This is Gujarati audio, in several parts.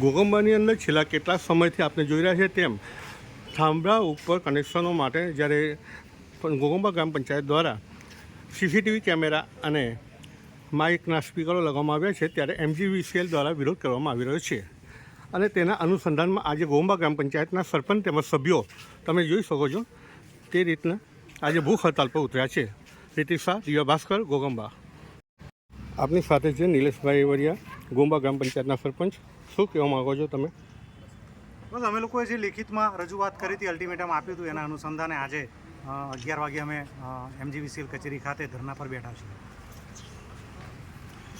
ગોગંબાની અંદર છેલ્લા કેટલા સમયથી આપણે જોઈ રહ્યા છે તેમ થાંભળા ઉપર કનેક્શનો માટે જ્યારે ગોગંબા ગ્રામ પંચાયત દ્વારા સીસીટીવી કેમેરા અને માઇકના સ્પીકરો લગાવવામાં આવ્યા છે, ત્યારે એમજીવીસીએલ દ્વારા વિરોધ કરવામાં આવી રહ્યો છે. અને તેના અનુસંધાનમાં આજે ગોગંબા ગ્રામ પંચાયતના સરપંચ તેમજ સભ્યો, તમે જોઈ શકો છો તે રીતના આજે ભૂખ હડતાલ પર ઉતર્યા છે. રીતિશા દિવ્યા ભાસ્કર ગોગંબા. આપની સાથે છે નિલેશભાઈ વરિયા ગોગંબા ગ્રામ પંચાયતના સરપંચ. શું કહેવા માગો છો તમે? બસ અમે લોકોએ જે લિખિતમાં રજૂઆત કરી હતી અલ્ટિમેટમ આપ્યું હતું એના અનુસંધાને આજે અગિયાર વાગે અમે એમજીવીસીએલ કચેરી ખાતે ધરના પર બેઠા છીએ.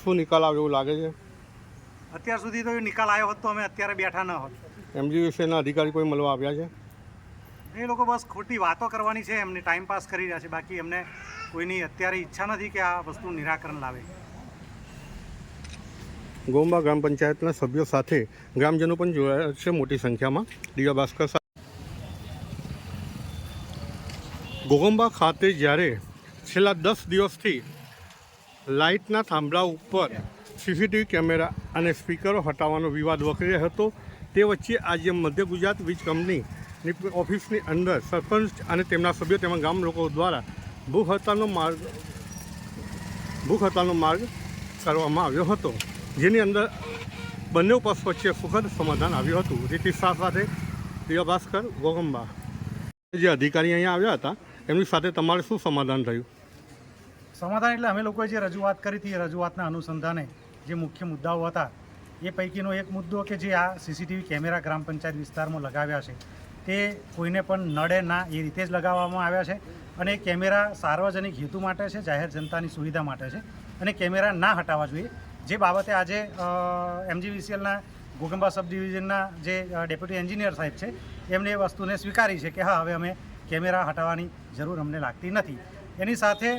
શું નિકાલ આવે એવું લાગે છે? અત્યાર સુધી તો નિકાલ આવ્યો હોત તો અમે અત્યારે બેઠા ન હોત. એમજીવીસીએલના અધિકારી કોઈ મળવા આવ્યા છે? એ લોકો બસ ખોટી વાતો કરવાની છે એમને ટાઈમ પાસ કરી રહ્યા છે બાકી એમને કોઈની અત્યારે ઈચ્છા નથી કે આ વસ્તુ નિરાકરણ લાવે. ગોંબા ગ્રામ પંચાયતના સભ્યો સાથે ગ્રામજનો પણ જોડાયા છે મોટી સંખ્યામાં. દિવ્યા ભાસ્કર ગોગંબા ખાતે જ્યારે છેલ્લા દસ દિવસથી લાઇટના થાંભલા ઉપર સીસીટીવી કેમેરા અને સ્પીકરો હટાવવાનો વિવાદ વકરી હતો. તે વચ્ચે આજે મધ્ય ગુજરાત વીજ કંપનીની ઓફિસની અંદર સરપંચ અને તેમના સભ્યો તેમજ ગામ લોકો દ્વારા ભૂખ હડતાલનો માર્ગ ભૂખ હડતાલનો માર્ગ કરવામાં આવ્યો હતો. જેની અંદર બંને પક્ષ વચ્ચે સુખદ સમાધાન આવ્યું હતું. રીતિ શાહ સાથે પ્રિય ભાસ્કર ગોગંબા. જે અધિકારી અહીંયા આવ્યા હતા, એમની સાથે તમારે શું સમાધાન થયું? સમાધાન એટલે અમે લોકોએ જે રજૂઆત કરી હતી, એ રજૂઆતના અનુસંધાને જે મુખ્ય મુદ્દાઓ હતા, એ પૈકીનો એક મુદ્દો કે જે આ સીસીટીવી કેમેરા ગ્રામ પંચાયત વિસ્તારમાં લગાવ્યા છે, તે કોઈને પણ નડે ના, એ રીતે જ લગાવવામાં આવ્યા છે અને કેમેરા સાર્વજનિક હેતુ માટે છે, જાહેર જનતાની સુવિધા માટે છે અને કેમેરા ના હટાવવા જોઈએ. જે બાબતે આજે એમજીવીસીએલના ગોગંબા સબ ડિવિઝનના જે ડેપ્યુટી એન્જિનિયર સાહેબ છે એમણે એ વસ્તુને સ્વીકારી છે કે હા, હવે અમે કેમેરા હટાવવાની જરૂર અમને લાગતી નથી. એની સાથે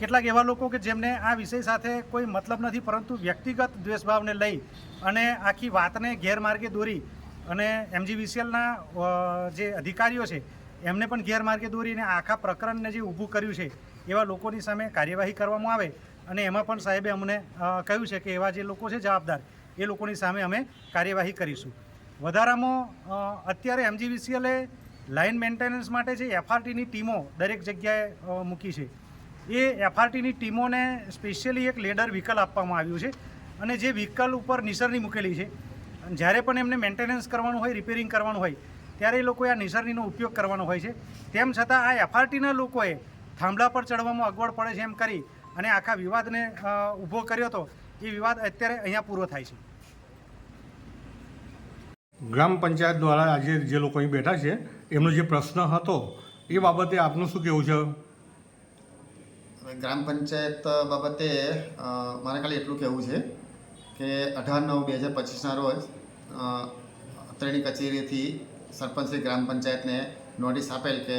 કેટલાક એવા લોકો કે જેમને આ વિષય સાથે કોઈ મતલબ નથી, પરંતુ વ્યક્તિગત દ્વેષભાવને લઈ અને આખી વાતને ગેરમાર્ગે દોરી અને એમજીવીસીએલના જે અધિકારીઓ છે, એમને પણ ગેરમાર્ગે દોરીને આખા પ્રકરણને જે ઊભું કર્યું છે, એવા લોકોની સામે કાર્યવાહી કરવામાં આવે અને એમાં પણ સાહેબે અમને કહ્યું છે કે એવા જે લોકો છે જવાબદાર, એ લોકોની સામે અમે કાર્યવાહી કરીશું. વધારામાં અત્યારે એમજીવીસીએલે લાઇન મેન્ટેનન્સ માટે જે એફઆરટીની ટીમો દરેક જગ્યાએ મૂકી છે. એ એફઆરટીની ટીમોને સ્પેશિયલી એક લેડર વ્હીકલ આપવામાં આવ્યું છે અને જે વ્હીકલ ઉપર નિસરણી મૂકેલી છે. જ્યારે પણ એમને મેન્ટેનન્સ કરવાનું હોય રિપેરિંગ કરવાનું હોય, ત્યારે એ લોકોએ આ નિસરણીનો ઉપયોગ કરવાનો હોય છે. તેમ છતાં આ એફઆરટીના લોકોએ થાંભલા પર ચડવામાં અગવડ પડે છે એમ કરી અને આખા વિવાદને ઊભો કર્યો હતો એ વિવાદ અત્યારે અહીંયા પૂરો થાય છે. ગ્રામ પંચાયત દ્વારા આજે જે લોકો અહીં બેઠા છે એમનો જે પ્રશ્ન હતો એ બાબતે આપનું શું કહેવું છે? હવે ગ્રામ પંચાયત બાબતે મારે ખાલી એટલું કહેવું છે કે અઢાર નવ બે હજાર પચીસના રોજ અત્રેની કચેરીથી સરપંચશ્રી ગ્રામ પંચાયતને નોટિસ આપેલ કે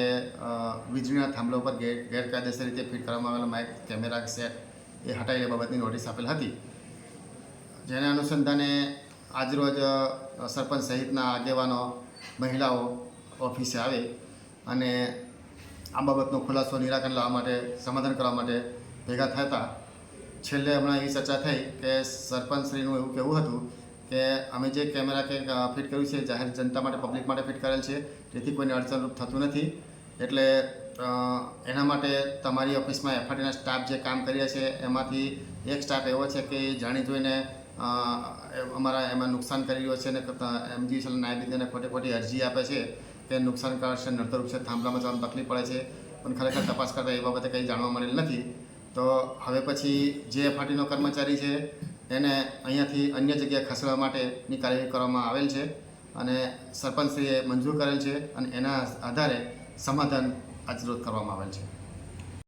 વીજળીના થાંભલા ઉપર ગેર, ગેરકાયદેસર રીતે ફિટ કરવામાં આવેલા માઇક કેમેરા સેટ એ હટાવી બાબતની નોટિસ આપેલ હતી. જેના અનુસંધાને આજરોજ સરપંચ સહિતના આગેવાનો, મહિલાઓ ઓફિસે આવે અને આ બાબતનો ખુલાસો નિરાકરણ લાવવા માટે, સમાધાન કરવા માટે ભેગા થયા હતા. છેલ્લે હમણાં એ ચર્ચા થઈ કે સરપંચશ્રીનું એવું કહેવું હતું કે અમે જે કેમેરા કે ફિટ કર્યું છે જાહેર જનતા માટે, પબ્લિક માટે ફિટ કરેલ છે. જેથી કોઈને અડચણરૂપ થતું નથી. એટલે એના માટે તમારી ઓફિસમાં એફઆરટીના સ્ટાફ જે કામ કરી રહ્યા છે, એમાંથી એક સ્ટાફ એવો છે કે જાણી જોઈને અમારા એમાં નુકસાન કરી રહ્યો છે અને એમજી નાયબ લીધે ખોટી ખોટી અરજી આપે છે કે નુકસાન કરશે નડતરૂપ છે, થાંભલામાં જવાનું તકલીફ પડે છે. પણ ખરેખર તપાસ કરતાં એ બાબતે કંઈ જાણવા મળેલ નથી. તો હવે પછી જે એફઆરટીનો કર્મચારી છે એને અહીંયાથી અન્ય જગ્યાએ ખસેડવા માટેની કાર્યવાહી કરવામાં આવેલ છે અને સરપંચશ્રીએ મંજૂર કરેલ છે અને એના આધારે સમાધાન આજરોજ કરવામાં આવેલ છે.